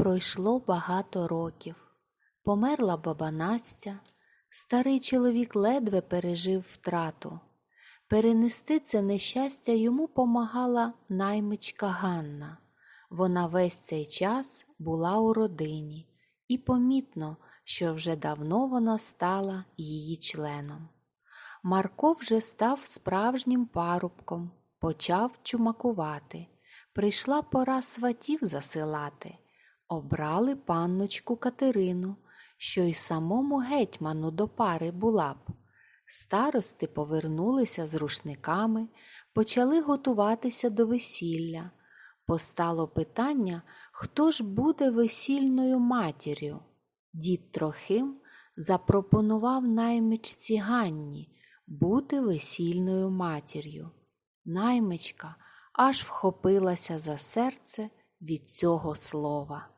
Пройшло багато років. Померла баба Настя, старий чоловік ледве пережив втрату. Перенести це нещастя йому помагала наймичка Ганна. Вона весь цей час була у родині, і помітно, що вже давно вона стала її членом. Марко вже став справжнім парубком, почав чумакувати. Прийшла пора сватів засилати. Обрали панночку Катерину, що й самому гетьману до пари була б. Старости повернулися з рушниками, почали готуватися до весілля. Постало питання, хто ж буде весільною матір'ю. Дід Трохим запропонував наймичці Ганні бути весільною матір'ю. Наймичка аж вхопилася за серце від цього слова.